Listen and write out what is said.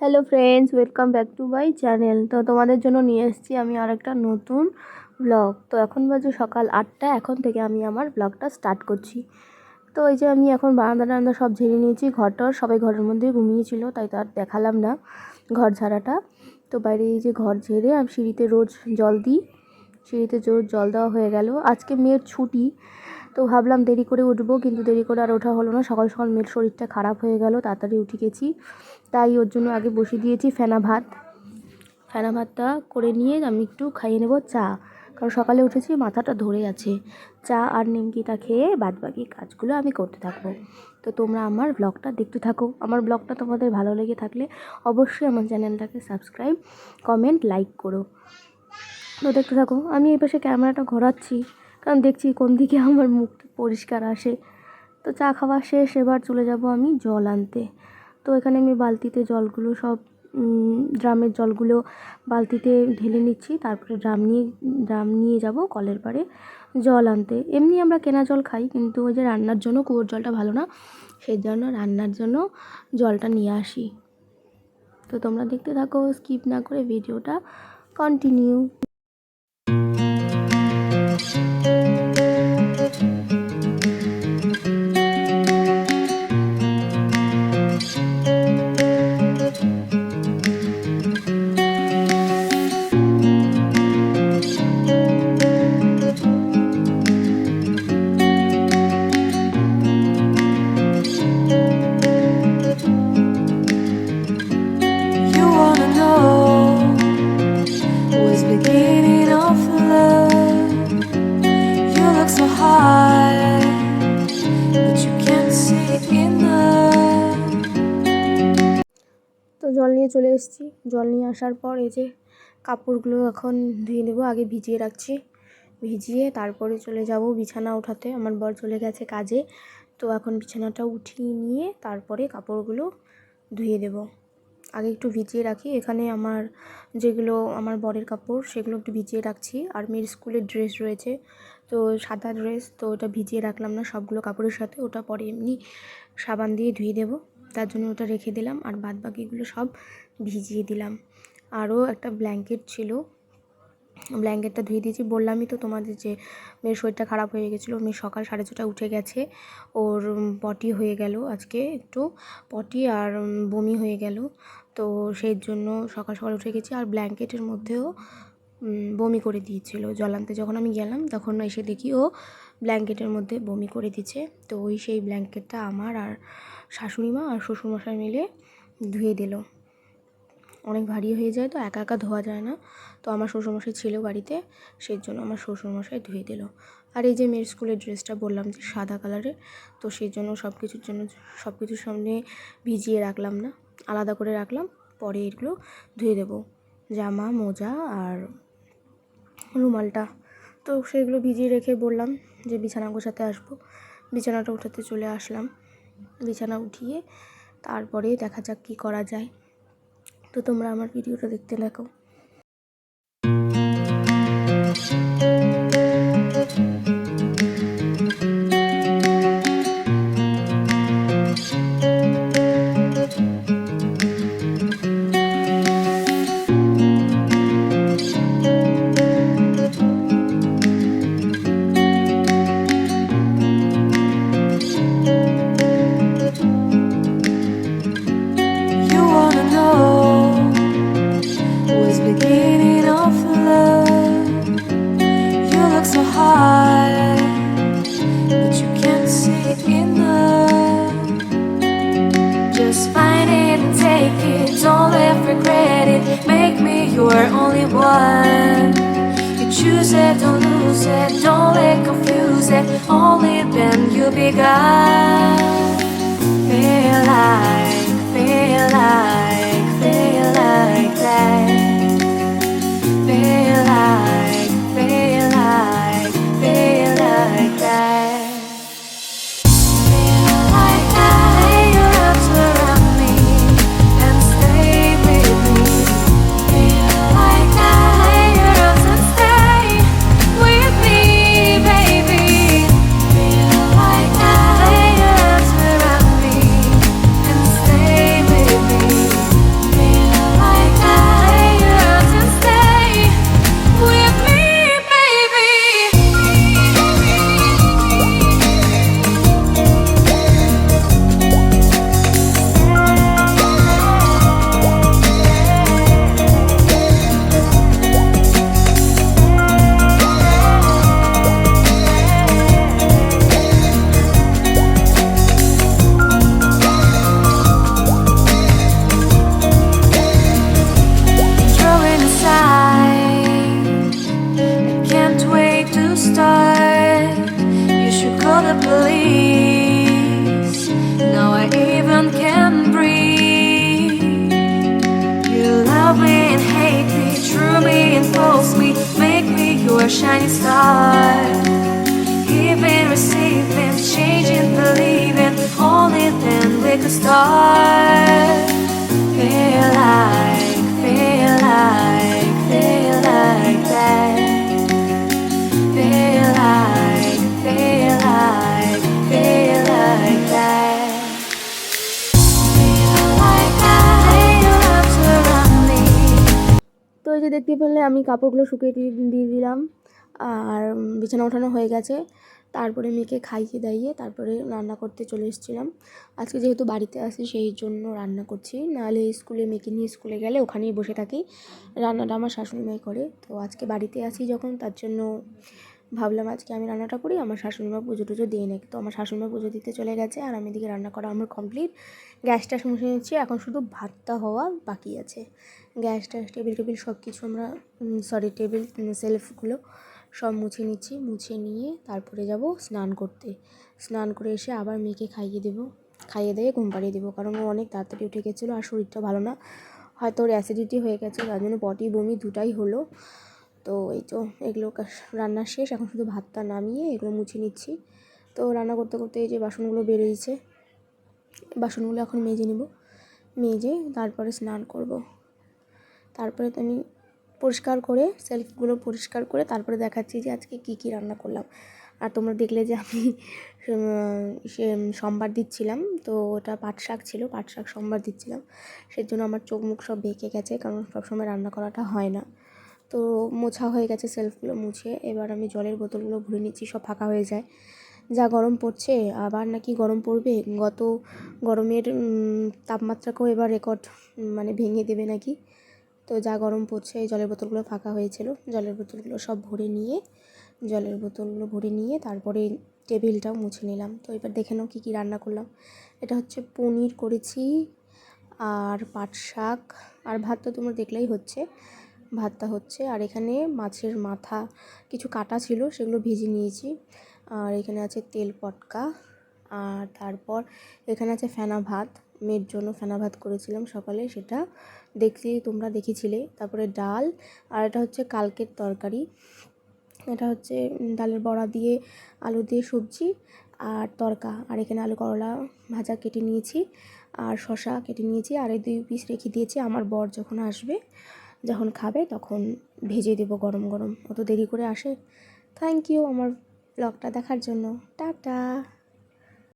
Hello friends welcome back to my channel তো তোমাদের জন্য নিয়ে এসেছি আমি আর একটা নতুন ব্লগ তো এখন বাজে সকাল আটটা, এখন থেকে আমি আমার ব্লগটা স্টার্ট করছি। তো এই যে আমি এখন বারান্দা টারান্দা সব ঝেড়ে নিয়েছি ঘরটার সবাই ঘরের মধ্যে ঘুমিয়েছিল তাই তো আর দেখালাম না ঘর ঝাড়াটা। তো বাইরে এই যে ঘর ঝেড়ে আমি সিঁড়িতে রোজ জল দিই, সিঁড়িতে রোজ জল দেওয়া হয়ে গেল। আজকে মেয়ের ছুটি তো ভাবলাম দেরি করে উঠবো, কিন্তু দেরি করে আর ওঠা হলো না। সকাল সকাল মেয়ের শরীরটা খারাপ হয়ে গেল, তাড়াতাড়ি উঠে গেছি। তাই ওর জন্য আগে বসিয়ে দিয়েছি ফেনা ভাত। ফেনা ভাতটা করে নিয়ে আমি একটু খাইয়ে নেব চা। কারণ সকালে উঠেছি, মাথাটা ধরে আছে। চা আর নিমকিটা খেয়ে বাদবাকি কাজগুলো আমি করতে থাকব। তো তোমরা আমার ব্লগটা দেখতে থাকো। আমার ব্লগটা তোমাদের ভালো লেগে থাকলে অবশ্যই আমার চ্যানেলটাকে সাবস্ক্রাইব, কমেন্ট, লাইক করো। তো দেখতে থাকো, আমি এই পাশে ক্যামেরাটা ঘোরাচ্ছি। কারণ দেখছি কোন দিকে আমার মুখটা পরিষ্কার আসে। তো চা খাওয়া শেষ, এবার চলে যাব আমি জল আনতে। তো এখানে আমি বালতিতে জলগুলো সব ড্রামের জলগুলো বালতিতে ঢেলে নিচ্ছি, তারপরে ড্রাম নিয়ে ড্রাম নিয়ে যাব কলের পাড়ে জল আনতে। এমনি আমরা কেনা জল খাই, কিন্তু ওই যে রান্নার জন্য কুয়োর জলটা ভালো না, সেই জন্য রান্নার জন্য জলটা নিয়ে আসি। তো তোমরা দেখতে থাকো, স্কিপ না করে ভিডিওটা কন্টিনিউ। নিয়ে চলে এসেছি। জল নিয়ে আসার পর এই যে কাপড়গুলো এখন ধুয়ে নেব, আগে ভিজিয়ে রাখছি। ভিজিয়ে তারপরে চলে যাব বিছানা ওঠাতে আমার বর চলে গেছে কাজে। তো এখন বিছানাটা উঠিয়ে নিয়ে তারপরে কাপড়গুলো ধুয়ে দেব। আগে একটু ভিজিয়ে রাখি। এখানে আমার যেগুলো আমার বরের কাপড়, সেগুলো একটু ভিজিয়ে রাখছি। আর মেয়ের স্কুলের ড্রেস রয়েছে। তো সাদা ড্রেস, তো ওটা ভিজিয়ে রাখলাম না সবগুলো কাপড়ের সাথে। ওটা পরে এমনি সাবান দিয়ে ধুয়ে দেবো। তার জন্য ওটা রেখে দিলাম আর বাদ বাকিগুলো সব ভিজিয়ে দিলাম। আরও একটা ব্ল্যাঙ্কেট ছিল। ব্ল্যাঙ্কেটটা ধুয়ে দিয়েছি। বললামই তো তোমাদের যে মেয়ের শরীরটা খারাপ হয়ে গেছিল। মেয়ে সকাল সাড়ে ছটা উঠে গেছে। ওর পটি হয়ে গেল আজকে একটু পটি আর বমি হয়ে গেল। তো সেই জন্য সকাল সকাল উঠে গেছি আর ব্ল্যাঙ্কেটের মধ্যেও বমি করে দিয়েছিল। জলান্তে যখন আমি গেলাম তখন এসে দেখি ও ব্ল্যাঙ্কেটের মধ্যে বমি করে দিচ্ছে। তো ওই সেই ব্ল্যাঙ্কেটটা আমার আর শাশুড়ি মা আর শ্বশুরমশাই মিলে ধুয়ে দিল। অনেক ভারী হয়ে যায় তো, একা একা ধোয়া যায় না। তো আমার শ্বশুরমশাই ছিল বাড়িতে সেই জন্য আমার শ্বশুরমশাই ধুয়ে দিল। আর এই যে মেয়ের স্কুলের ড্রেসটা বললাম যে সাদা কালারের, তো সেই জন্য সব কিছুর জন্য সব কিছুর সামনে ভিজিয়ে রাখলাম না। আলাদা করে রাখলাম, পরে এগুলো ধুয়ে দেবো। জামা, মোজা আর রুমালটা। তো সেগুলো ভিজিয়ে রেখে বললাম যে বিছানা গোছাতে আসব। বিছানাটা উঠাতে চলে আসলাম। বিছানা উঠিয়ে তারপরে দেখা যাক কী করা যায়। তো তোমরা আমার ভিডিওটা দেখতে থাকো। Choose it, don't lose it, don't let confuse it. Only then you begun. Feel like, feel like, feel like that. Feel like, one can breathe. You love me and hate me, true me and false me, make me your shining star. Giving, receiving, changing, believing, holding, and we could start. যে দেখতে পেলে আমি কাপড়গুলো শুকিয়ে দিয়ে দিলাম। আর বিছানা ওঠানো হয়ে গেছে। তারপরে মেয়েকে খাইয়ে দাইয়ে তারপরে রান্না করতে চলে এসেছিলাম। আজকে যেহেতু বাড়িতে আসি সেই জন্য রান্না করছি। নাহলে স্কুলে মেয়েকে নিয়ে স্কুলে গেলে ওখানেই বসে থাকি। রান্নাটা আমার শাশুড়ি মাই করে। তো আজকে বাড়িতে আসি যখন, তার জন্য ভাবলাম আজকে আমি রান্নাটা করি। আমার শাশুড়িমা পুজো টুজো দিয়ে নেই তো আমার শাশুড়িমা পুজো দিতে চলে গেছে আর আমি এদিকে রান্না করা আমার কমপ্লিট গ্যাসটা মুছে নিচ্ছি। এখন শুধু ভাতটা হওয়া বাকি আছে। গ্যাস ট্যাস, টেবিল টেবিল সব কিছু আমরা সরি টেবিল সেলফগুলো সব মুছে নিচ্ছি। মুছে নিয়ে তারপরে যাব স্নান করতে। স্নান করে এসে আবার মেয়েকে খাইয়ে দেবো। খাইয়ে দিয়ে ঘুম পাড়িয়ে দেবো। কারণ ও অনেক তাড়াতাড়ি উঠে গেছিল আর শরীরটা ভালো না। হয়তো ওর অ্যাসিডিটি হয়ে গেছে, তার জন্য পটি বমি দুটাই হলো। তো এই তো এগুলো রান্না শেষ। এখন শুধু ভাতটা নামিয়ে এগুলো মুছে নিচ্ছি। তো রান্না করতে করতে এই যে বাসনগুলো বেরিয়েছে, বাসনগুলো এখন মেজে নেব। মেজে তারপরে স্নান করব। তারপরে তো আমি পরিষ্কার করে সেলফগুলো পরিষ্কার করে তারপরে দেখাচ্ছি যে আজকে কী কী রান্না করলাম। আর তোমরা দেখলে যে আমি সোমবার দিচ্ছিলাম। তো ওটা পাট শাক ছিল, পাট শাক সোমবার দিচ্ছিলাম। সেই জন্য আমার চোখ মুখ সব বেঁকে গেছে, কারণ সবসময় রান্না করাটা হয় না। তো মোছা হয়ে গেছে সেলফগুলো মুছে, এবার আমি জলের বোতলগুলো ভরে নিচ্ছি, সব ফাঁকা হয়ে যায়। যা গরম পড়ছে, আবার নাকি গরম পড়বে? গত গরমের তাপমাত্রাকেও এবার রেকর্ড মানে ভেঙে দেবে নাকি? তো যা গরম পড়ছে, এই জলের বোতলগুলো ফাঁকা হয়েছিল। জলের বোতলগুলো সব ভরে নিয়ে, জলের বোতলগুলো ভরে নিয়ে তারপরে টেবিলটাও মুছে নিলাম। তো এবার দেখে নাও কী কী রান্না করলাম। এটা হচ্ছে পনির করেছি আর পাট শাক। আর ভাত তো তোমরা দেখলেই হচ্ছে। ভাতটা হচ্ছে আর এখানে মাছের মাথা কিছু কাটা ছিল, সেগুলো ভেজে নিয়েছি। আর এখানে আছে তেল পটকা। আর তারপর এখানে আছে ফেনা ভাত। মেয়ের জন্য ফেনা ভাত করেছিলাম সকালে, সেটা দেখছি, তোমরা দেখেছিলে। তারপরে ডাল, আর এটা হচ্ছে কালকের তরকারি। এটা হচ্ছে ডালের বড়া দিয়ে আলু দিয়ে সবজি আর তরকা। আর এখানে আলু করলা ভাজা কেটে নিয়েছি আর শশা কেটে নিয়েছি। আর এই দুই পিস রেখে দিয়েছি। আমার বর যখন আসবে, যখন খাবে, তখন ভেজে দেবো গরম গরম। অত দেরি করে আসে। থ্যাংক ইউ আমার ব্লগটা দেখার জন্য। টাটা!